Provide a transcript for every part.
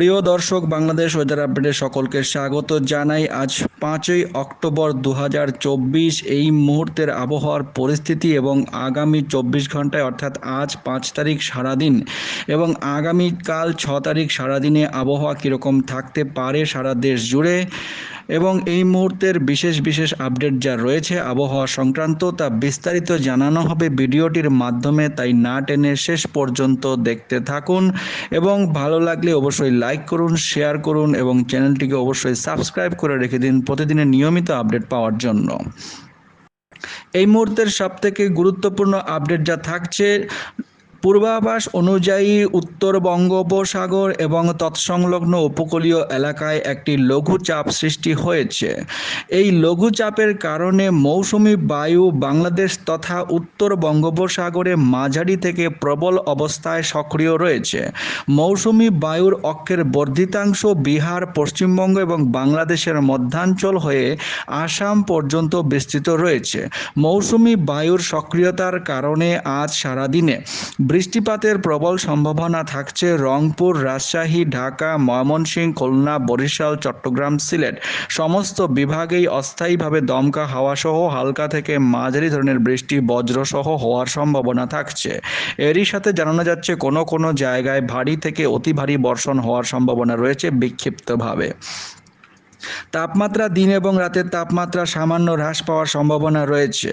প্রিয় দর্শক, বাংলাদেশ ওয়েদার আপডেটে সকলকে স্বাগত জানাই। আজ পাঁচই অক্টোবর দু হাজার চব্বিশ, এই মুহূর্তের আবহাওয়ার পরিস্থিতি এবং আগামী চব্বিশ ঘন্টায়, অর্থাৎ আজ পাঁচ তারিখ সারাদিন এবং আগামীকাল ছ তারিখ সারাদিনে আবহাওয়া কীরকম থাকতে পারে সারা দেশ জুড়ে? এবং এই মুহূর্তের বিশেষ বিশেষ আপডেট যা রয়েছে আবহাওয়া সংক্রান্ত তা বিস্তারিত জানানো হবে ভিডিওটির মাধ্যমে, তাই না টেনে শেষ পর্যন্ত দেখতে থাকুন। এবং ভালো লাগলে অবশ্যই লাইক করুন, শেয়ার করুন এবং চ্যানেলটিকে অবশ্যই সাবস্ক্রাইব করে রেখে দিন প্রতিদিনের নিয়মিত আপডেট পাওয়ার জন্য। এই মুহূর্তের সবথেকে গুরুত্বপূর্ণ আপডেট যা থাকছে পূর্বাভাস অনুযায়ী উত্তর বঙ্গোপসাগর এবং তৎসংলগ্ন উপকূলীয় এলাকায় একটি লঘুচাপ সৃষ্টি হয়েছে। এই লঘুচাপের কারণে মৌসুমি বায়ু বাংলাদেশ তথা উত্তর বঙ্গোপসাগরে মাঝারি থেকে প্রবল অবস্থায় সক্রিয় রয়েছে। মৌসুমি বায়ুর অক্ষের বর্ধিতাংশ বিহার, পশ্চিমবঙ্গ এবং বাংলাদেশের মধ্যাঞ্চল হয়ে আসাম পর্যন্ত বিস্তৃত রয়েছে। মৌসুমি বায়ুর সক্রিয়তার কারণে আজ সারাদিনে বৃষ্টিপাতের প্রবল সম্ভাবনা থাকছে রংপুর, রাজশাহী, ঢাকা, ময়মনসিংহ, খুলনা, বরিশাল, চট্টগ্রাম, সিলেট। সমস্ত বিভাগেই অস্থায়ীভাবে দমকা হাওয়াসহ হালকা থেকে মাঝারি ধরনের বৃষ্টি বজ্রসহ হওয়ার সম্ভাবনা থাকছে। এরই সাথে জানানো যাচ্ছে, কোনো কোনো জায়গায় ভারী থেকে অতি ভারী বর্ষণ হওয়ার সম্ভাবনা রয়েছে বিক্ষিপ্তভাবে। তাপমাত্রা দিন এবং রাতের তাপমাত্রা সামান্য হ্রাস পাওয়ার সম্ভাবনা রয়েছে।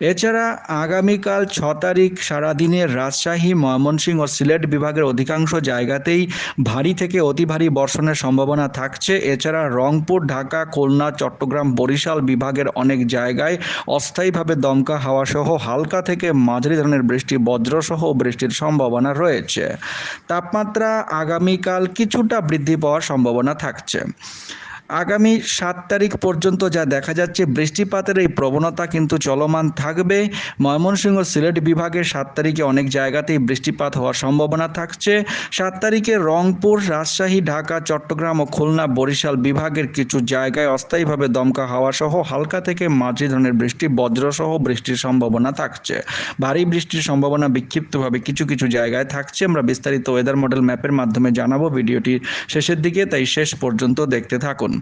এছাড়া আগামীকাল ছ তারিখ সারাদিনে রাজশাহী, ময়মনসিংহ ও সিলেট বিভাগের অধিকাংশ জায়গাতেই ভারী থেকে অতি ভারী বর্ষণের সম্ভাবনা থাকছে। এছাড়া রংপুর, ঢাকা, খুলনা, চট্টগ্রাম, বরিশাল বিভাগের অনেক জায়গায় অস্থায়ীভাবে দমকা হাওয়া সহ হালকা থেকে মাঝারি ধরনের বৃষ্টি, বজ্রসহ বৃষ্টির সম্ভাবনা রয়েছে। তাপমাত্রা আগামীকাল কিছুটা বৃদ্ধি পাওয়ার সম্ভাবনা থাকছে। আগামী সাত তারিখ পর্যন্ত যা দেখা যাচ্ছে, বৃষ্টিপাতের এই প্রবণতা কিন্তু চলমান থাকবে। ময়মনসিংহ সিলেট বিভাগে সাত তারিখে অনেক জায়গাতেই বৃষ্টিপাত হওয়ার সম্ভাবনা থাকছে। সাত তারিখে রংপুর, রাজশাহী, ঢাকা, চট্টগ্রাম ও খুলনা, বরিশাল বিভাগের কিছু জায়গায় অস্থায়ীভাবে দমকা হাওয়া সহ হালকা থেকে মাঝি ধরনের বৃষ্টি, বজ্রসহ বৃষ্টির সম্ভাবনা থাকছে। ভারী বৃষ্টির সম্ভাবনা বিক্ষিপ্তভাবে কিছু কিছু জায়গায় থাকছে। আমরা বিস্তারিত ওয়েদার মডেল ম্যাপের মাধ্যমে জানাব। ভিডিওটির শেষের দিকে, তাই শেষ পর্যন্ত দেখতে থাকুন।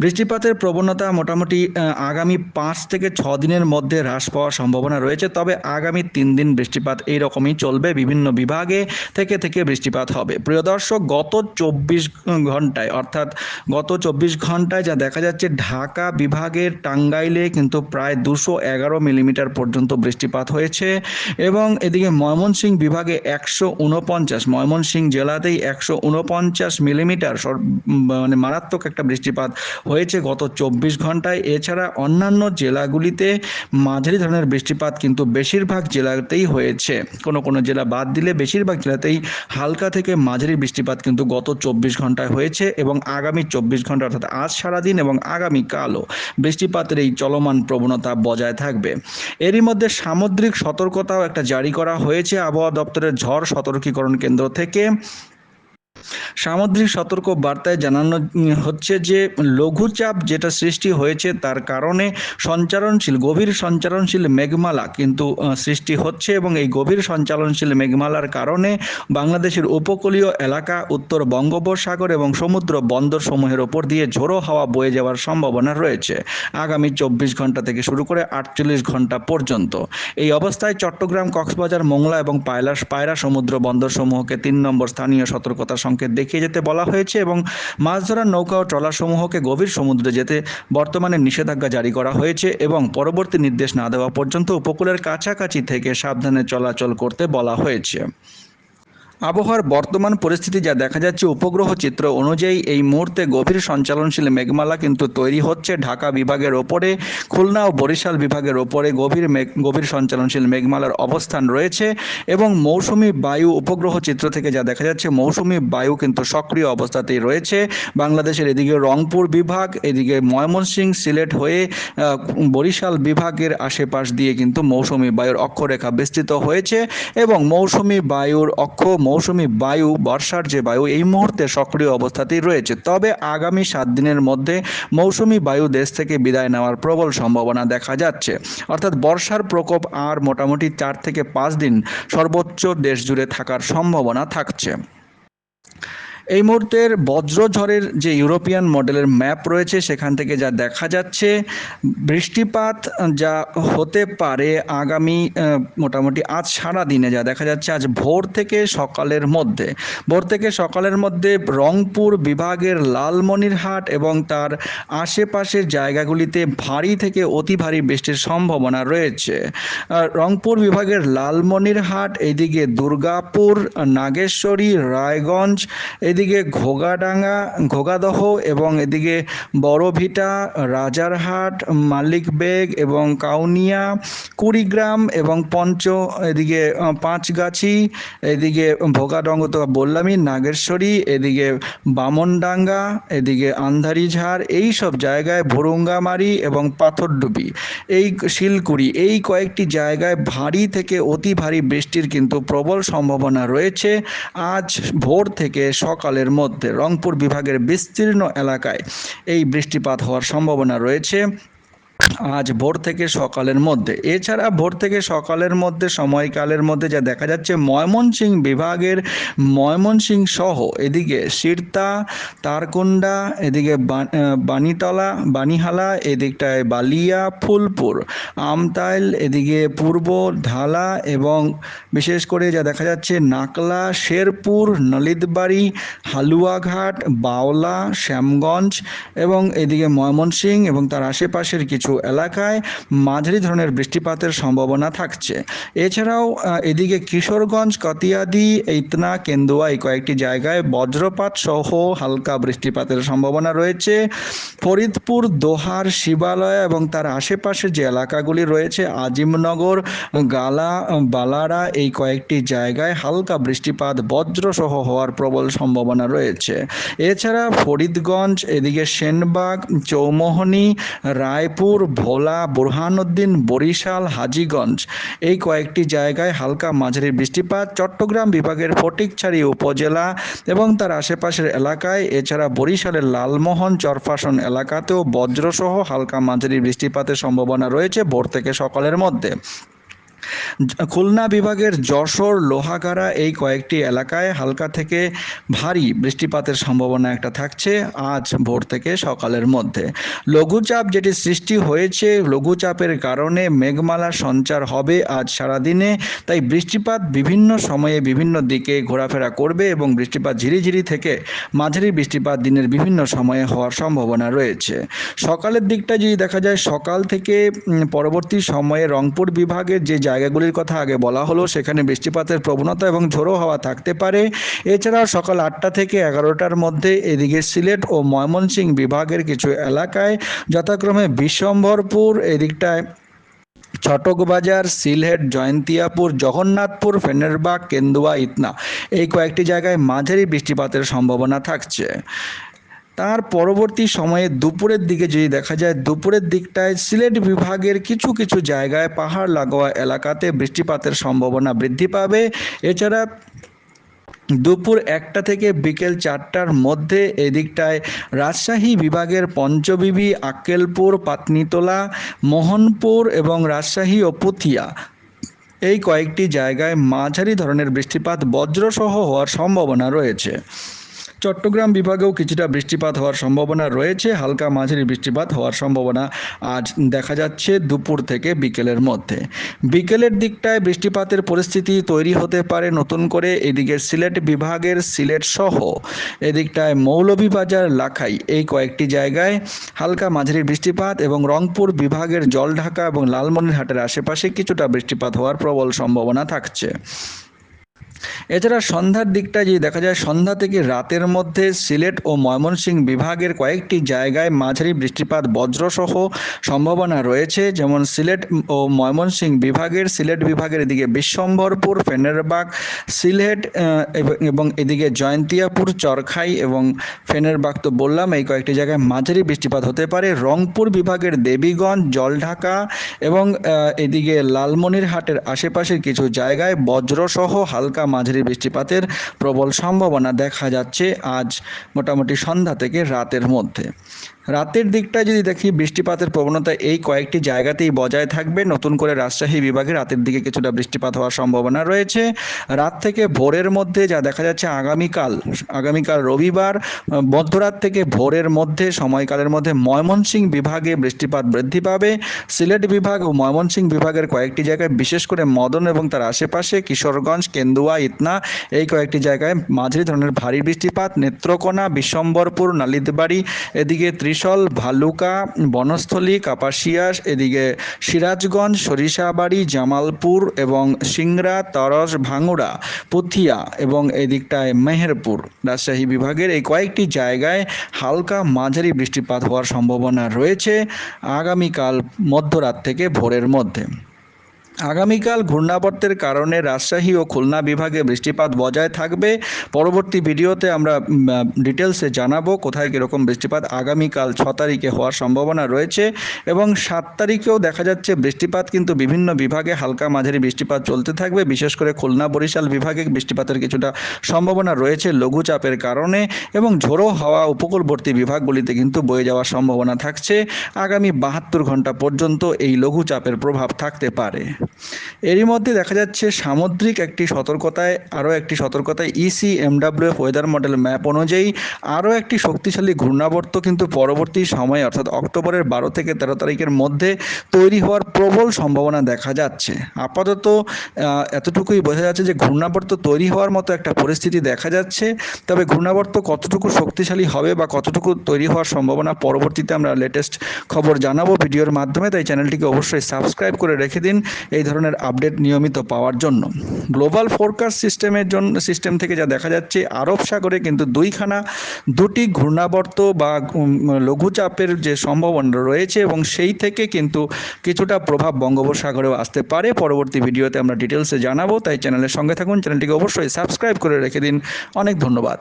বৃষ্টিপাতের প্রবণতা মোটামুটি আগামী পাঁচ থেকে ছ দিনের মধ্যে হ্রাস পাওয়ার সম্ভাবনা রয়েছে। তবে আগামী তিন দিন বৃষ্টিপাত এই রকমই চলবে। বিভিন্ন বিভাগে থেকে থেকে বৃষ্টিপাত হবে। প্রিয় দর্শক, গত চব্বিশ ঘন্টায়, অর্থাৎ গত চব্বিশ ঘন্টায় যা দেখা যাচ্ছে, ঢাকা বিভাগের টাঙ্গাইলে কিন্তু প্রায় দুশো এগারো মিলিমিটার পর্যন্ত বৃষ্টিপাত হয়েছে এবং এদিকে ময়মনসিংহ বিভাগে একশো উনপঞ্চাশ ময়মনসিংহ জেলাতেই একশো উনপঞ্চাশ মিলিমিটার মানে মারাত্মক একটা বৃষ্টিপাত হয়েছে গত চব্বিশ ঘন্টায়। এছাড়া অন্যান্য জেলাগুলিতে মাঝারি ধরনের বৃষ্টিপাত কিন্তু বেশিরভাগ জেলাতেই হয়েছে। কোনো কোনো জেলা বাদ দিলে বেশিরভাগ জেলাতেই হালকা থেকে মাঝারি বৃষ্টিপাত কিন্তু গত চব্বিশ ঘন্টায় হয়েছে এবং আগামী চব্বিশ ঘণ্টা অর্থাৎ আজ সারাদিন এবং আগামীকালও বৃষ্টিপাতের এই চলমান প্রবণতা বজায় থাকবে। এরই মধ্যে সামুদ্রিক সতর্কতাও একটা জারি করা হয়েছে। আবহাওয়া দপ্তরের ঝড় সতর্কীকরণ কেন্দ্র থেকে। সামুদ্রিক সতর্ক বার্তায় জানানো হচ্ছে যে, লঘুচাপ যেটা সৃষ্টি হয়েছে তার কারণে সঞ্চারণশীল, গভীর সঞ্চারণশীল মেঘমালা কিন্তু সৃষ্টি হচ্ছে এবং এই গভীর সঞ্চালনশীল মেঘমালার কারণে বাংলাদেশের উপকূলীয় এলাকা, উত্তর বঙ্গোপসাগর এবং সমুদ্র বন্দর সমূহের ওপর দিয়ে ঝোড়ো হাওয়া বয়ে যাওয়ার সম্ভাবনা রয়েছে। আগামী চব্বিশ ঘণ্টা থেকে শুরু করে আটচল্লিশ ঘণ্টা পর্যন্ত। এই অবস্থায় চট্টগ্রাম, কক্সবাজার, মোংলা এবং পায়লা পায়রা সমুদ্র বন্দর সমূহকে তিন নম্বর স্থানীয় সতর্কতা সংকেত দেখিয়ে যেতে বলা হয়েছে এবং মাছ ধরার নৌকা ও ট্রলারসমূহকে গভীর সমুদ্রে যেতে বর্তমানে নিষেধাজ্ঞা জারি করা হয়েছে এবং পরবর্তী নির্দেশ না দেওয়া পর্যন্ত উপকূলের কাছাকাছি থেকে সাবধানে চলাচল করতে বলা হয়েছে। আবহাওয়ার বর্তমান পরিস্থিতি যা দেখা যাচ্ছে উপগ্রহ চিত্র অনুযায়ী, এই মুহূর্তে গভীর সঞ্চালনশীল মেঘমালা কিন্তু তৈরি হচ্ছে ঢাকা বিভাগের ওপরে, খুলনা ও বরিশাল বিভাগের ওপরে গভীর মেঘ, গভীর সঞ্চালনশীল মেঘমালার অবস্থান রয়েছে এবং মৌসুমি বায়ু উপগ্রহ চিত্র থেকে যা দেখা যাচ্ছে, মৌসুমি বায়ু কিন্তু সক্রিয় অবস্থাতেই রয়েছে। বাংলাদেশের এদিকে রংপুর বিভাগ, এদিকে ময়মনসিংহ, সিলেট হয়ে বরিশাল বিভাগের আশেপাশ দিয়ে কিন্তু মৌসুমি বায়ুর অক্ষরেখা বিস্তৃত হয়েছে এবং মৌসুমি বায়ুর অক্ষ মৌসুমি বায়ু, বর্ষার যে বায়ু, এই মুহূর্তে সক্রিয় অবস্থাতেই রয়েছে। তবে আগামী সাত দিনের মধ্যে মৌসুমি বায়ু দেশ থেকে বিদায় নেওয়ার প্রবল সম্ভাবনা দেখা যাচ্ছে। অর্থাৎ বর্ষার প্রকোপ আর মোটামুটি চার থেকে পাঁচ দিন সর্বোচ্চ দেশ জুড়ে থাকার সম্ভাবনা থাকছে। এই মুহূর্তের বজ্রঝড়ের যে ইউরোপিয়ান মডেলের ম্যাপ রয়েছে, সেখান থেকে যা দেখা যাচ্ছে, বৃষ্টিপাত যা হতে পারে আগামী মোটামুটি আজ সারা দিনে যা দেখা যাচ্ছে, আজ ভোর থেকে সকালের মধ্যে। ভোর থেকে সকালের মধ্যে রংপুর বিভাগের লালমনিরহাট এবং তার আশেপাশের জায়গাগুলিতে ভারী থেকে অতি ভারী বৃষ্টির সম্ভাবনা রয়েছে। রংপুর বিভাগের লালমনিরহাট এইদিকে দুর্গাপুর, নাগেশ্বরী, রায়গঞ্জ, এদিকে ঘোগাডাঙ্গা, ঘোগাদহ এবং এদিকে বড়ভিটা, রাজারহাট, মালিকবেগ এবং কাউনিয়া, কুড়িগ্রাম এবং পঞ্চ, এদিকে পাঁচগাছি, এদিকে ভোগাডঙ্গ তো বললামই, নাগেশ্বরী, এদিকে বামনডাঙ্গা, এদিকে আন্ধারিঝাড়, এই সব জায়গায় ভুরুঙ্গামারি এবং পাথরডুবি, এই শিলকুড়ি, এই কয়েকটি জায়গায় ভারী থেকে অতি ভারী বৃষ্টির কিন্তু প্রবল সম্ভাবনা রয়েছে। আজ ভোর থেকে সকালের মধ্যে রংপুর বিভাগের বিস্তীর্ণ এলাকায় এই বৃষ্টিপাত হওয়ার সম্ভাবনা রয়েছে। আজ ভোর থেকে সকালের মধ্যে। এছাড়া ভোর থেকে সকালের মধ্যে, সময়কালের মধ্যে যা দেখা যাচ্ছে, ময়মনসিংহ বিভাগের ময়মনসিংহ সহ, এদিকে সিরতা, তারকুন্ডা, এদিকে বানিতলা, বানিহালা, এদিকটায় বালিয়া, ফুলপুর, আমতাইল, এদিকে পূর্ব ঢালা এবং বিশেষ করে যা দেখা যাচ্ছে, নাকলা, শেরপুর, নলিতবাড়ি, হালুয়াঘাট, বাওলা, শ্যামগঞ্জ এবং এদিকে ময়মনসিংহ এবং তার আশেপাশের কিছু এলাকায় মাঝারি ধরনের বৃষ্টিপাতের সম্ভাবনা থাকছে। এছাড়াও এদিকে কিশোরগঞ্জ, কতিয়াদি, ইতনা, কেন্দুয়া এই কয়েকটি জায়গায় বজ্রপাত সহ হালকা বৃষ্টিপাতের সম্ভাবনা রয়েছে। ফরিদপুর, দোহার, শিবালয় এবং তার আশেপাশে যে এলাকাগুলি রয়েছে, আজিমনগর, গালা, বালারা এই কয়েকটি জায়গায় হালকা বৃষ্টিপাত, বজ্রসহ হওয়ার প্রবল সম্ভাবনা রয়েছে। এছাড়া ফরিদগঞ্জ, এদিকে সেনবাগ, চৌমোহনী, রায়পুর ভোলা, বুরহানুদ্দিন, বরিশাল, হাজিগঞ্জ। এই কয়েকটি জায়গায় হালকা মাঝারি বৃষ্টিপাত চট্টগ্রাম বিভাগের ফটিকছড়ি উপজেলা এবং তার আশেপাশের এলাকায়। এছাড়া বরিশালের লালমোহন চরফাসন এলাকাতেও বজ্রসহ হালকা মাঝারি বৃষ্টিপাতের সম্ভাবনা রয়েছে ভোর থেকে সকালের মধ্যে। খুলনা বিভাগের যশোর, লোহাগাড়া এই কয়েকটি এলাকায় হালকা থেকে ভারী বৃষ্টিপাতের সম্ভাবনা একটা থাকছে আজ ভোর থেকে সকালের মধ্যে। লঘুচাপ যেটি সৃষ্টি হয়েছে, লঘুচাপের কারণে মেঘমালা সঞ্চার হবে আজ সারাদিনে, তাই বৃষ্টিপাত বিভিন্ন সময়ে বিভিন্ন দিকে ঘোরাফেরা করবে এবং বৃষ্টিপাত ঝিরিঝিরি থেকে মাঝারি বৃষ্টিপাত দিনের বিভিন্ন সময়ে হওয়ার সম্ভাবনা রয়েছে। সকালের দিকটা যদি দেখা যায়, সকাল থেকে পরবর্তী সময়ে রংপুর বিভাগের যে জায়গাগুলির কথা আগে বলা হলো, সেখানে বৃষ্টিপাতের প্রবণতা এবং ঝোড়ো হাওয়া থাকতে পারে। এছাড়াও সকাল আটটা থেকে এগারোটার মধ্যে এদিকে সিলেট ও ময়মনসিংহ বিভাগের কিছু এলাকায় যথাক্রমে বিশ্বম্ভরপুর, এদিকটায় ছটকবাজার সিলহেট জয়ন্তিয়াপুর, জগন্নাথপুর, ফেনেরবাগ, কেন্দুয়া, ইতনা। এই কয়েকটি জায়গায় মাঝারি বৃষ্টিপাতের সম্ভাবনা থাকছে। তার পরবর্তী সময়ে দুপুরের দিকে যদি দেখা যায়, দুপুরের দিকটায় সিলেট বিভাগের কিছু কিছু জায়গায় পাহাড় লাগোয়া এলাকাতে বৃষ্টিপাতের সম্ভাবনা বৃদ্ধি পাবে। এছাড়া দুপুর একটা থেকে বিকেল চারটার মধ্যে এদিকটায় রাজশাহী বিভাগের পঞ্চবিবি, আক্কেলপুর পাতনিতলা মোহনপুর এবং রাজশাহী ও পুথিয়া এই কয়েকটি জায়গায় মাঝারি ধরনের বৃষ্টিপাত বজ্রসহ হওয়ার সম্ভাবনা রয়েছে। চট্টগ্রাম বিভাগেও কিছুটা বৃষ্টিপাত হওয়ার সম্ভাবনা রয়েছে, হালকা মাঝারি বৃষ্টিপাত হওয়ার সম্ভাবনা আজ দেখা যাচ্ছে দুপুর থেকে বিকেলের মধ্যে। বিকেলের দিকটায় বৃষ্টিপাতের পরিস্থিতি তৈরি হতে পারে নতুন করে, এদিকে সিলেট বিভাগের সিলেট সহ এদিকটায় মৌলভীবাজার, লাখাই এই কয়েকটি জায়গায় হালকা মাঝারি বৃষ্টিপাত এবং রংপুর বিভাগের জলঢাকা এবং লালমনিরহাটের আশেপাশে কিছুটা বৃষ্টিপাত হওয়ার প্রবল সম্ভাবনা থাকছে। এছাড়া সন্ধ্যার দিকটা যদি দেখা যায়, সন্ধ্যা থেকে রাতের মধ্যে সিলেট ও ময়মনসিংহ বিভাগের কয়েকটি জায়গায় মাঝারি বৃষ্টিপাত বজ্রসহ সম্ভাবনা রয়েছে। যেমন সিলেট ও ময়মনসিংহ বিভাগের, সিলেট বিভাগের এদিকে বিশ্বম্বরপুর, ফেনেরবাগ, সিলেট এবং- এদিকে জয়ন্তিয়াপুর, চরখাই এবং ফেনেরবাগ তো বললাম, এই কয়েকটি জায়গায় মাঝারি বৃষ্টিপাত হতে পারে। রংপুর বিভাগের দেবীগঞ্জ, জলঢাকা এবং এদিকে লালমনিরহাটের আশেপাশের কিছু জায়গায় বজ্রসহ হালকা মাঝারি বৃষ্টিপাতের প্রবল সম্ভাবনা দেখা যাচ্ছে আজ মোটামুটি সন্ধ্যা থেকে রাতের মধ্যে। রাতের দিকটায় যদি দেখি বৃষ্টিপাতের প্রবণতা এই কয়েকটি জায়গাতেই বজায় থাকবে, নতুন করে রাজশাহী বিভাগে রাতের দিকে কিছুটা বৃষ্টিপাত হওয়ার সম্ভাবনা রয়েছে। রাত থেকে ভোরের মধ্যে যা দেখা যাচ্ছে আগামীকাল আগামীকাল রবিবার, মধ্যরাত থেকে ভোরের মধ্যে, সময়কালের মধ্যে ময়মনসিংহ বিভাগে বৃষ্টিপাত বৃদ্ধি পাবে। সিলেট বিভাগ ও ময়মনসিংহ বিভাগের কয়েকটি জায়গায় বিশেষ করে মদন এবং তার আশেপাশে কিশোরগঞ্জ, কেন্দুয়া, ইতনা, এই কয়েকটি জায়গায় মাঝারি ধরনের ভারী বৃষ্টিপাত। নেত্রকোনা বিশ্বম্বরপুর নালিতবাড়ি, এদিকে ত্রিশল ভালুকা, বনস্থলী কাপাসিয়াস এদিকে সিরাজগঞ্জ, সরিষাবাড়ি, জামালপুর এবং সিংড়া, তরস, ভাঙুড়া, পুথিয়া এবং এদিকটায় মেহেরপুর। রাজশাহী বিভাগের এই কয়েকটি জায়গায় হালকা মাঝারি বৃষ্টিপাত হওয়ার সম্ভাবনা রয়েছে আগামীকাল মধ্যরাত থেকে ভোরের মধ্যে। আগামীকাল ঘূর্ণাবর্তের কারণে রাজশাহী ও খুলনা বিভাগে বৃষ্টিপাত বজায় থাকবে। পরবর্তী ভিডিওতে আমরা ডিটেলসে জানাব কোথায় কীরকম বৃষ্টিপাত আগামীকাল ছ তারিখে হওয়ার সম্ভাবনা রয়েছে এবং সাত তারিখেও দেখা যাচ্ছে বৃষ্টিপাত কিন্তু বিভিন্ন বিভাগে হালকা মাঝারি বৃষ্টিপাত চলতে থাকবে। বিশেষ করে খুলনা বরিশাল বিভাগে বৃষ্টিপাতের কিছুটা সম্ভাবনা রয়েছে লঘুচাপের কারণে এবং ঝোড়ো হাওয়া উপকূলবর্তী বিভাগগুলিতে কিন্তু বয়ে যাওয়ার সম্ভাবনা থাকছে। আগামী বাহাত্তর ঘণ্টা পর্যন্ত এই লঘুচাপের প্রভাব থাকতে পারে। এরই মধ্যে দেখা যাচ্ছে সামুদ্রিক একটি সতর্কতায়, আরও একটি সতর্কতায় EC MWF weather model map অনুযায়ী আরও একটি শক্তিশালী ঘূর্ণাবর্ত কিন্তু পরবর্তী সময়ে, অর্থাৎ অক্টোবরের বারো থেকে তেরো তারিখের মধ্যে তৈরি হওয়ার প্রবল সম্ভাবনা দেখা যাচ্ছে। আপাতত এতটুকুই বোঝা যাচ্ছে যে ঘূর্ণাবর্ত তৈরি হওয়ার মতো একটা পরিস্থিতি দেখা যাচ্ছে। তবে ঘূর্ণাবর্ত কতটুকু শক্তিশালী হবে বা কতটুকু তৈরি হওয়ার সম্ভাবনা পরবর্তীতে আমরা লেটেস্ট খবর জানাব ভিডিওর মাধ্যমে, তাই চ্যানেলটিকে অবশ্যই সাবস্ক্রাইব করে রেখে দিন। এই ধরনের আপডেট নিয়মিত পাওয়ার জন্য। গ্লোবাল ফোরকাস্ট সিস্টেমের জন্য সিস্টেম থেকে যা দেখা যাচ্ছে, আরব সাগরে কিন্তু দুইখানা, দুটি ঘূর্ণাবর্ত বা লঘুচাপের যে সম্ভাবনা রয়েছে এবং সেই থেকে কিন্তু কিছুটা প্রভাব বঙ্গোপসাগরেও আসতে পারে। পরবর্তী ভিডিওতে আমরা ডিটেলসে জানাব, তাই চ্যানেলের সঙ্গে থাকুন। চ্যানেলটিকে অবশ্যই সাবস্ক্রাইব করে রেখে দিন। অনেক ধন্যবাদ।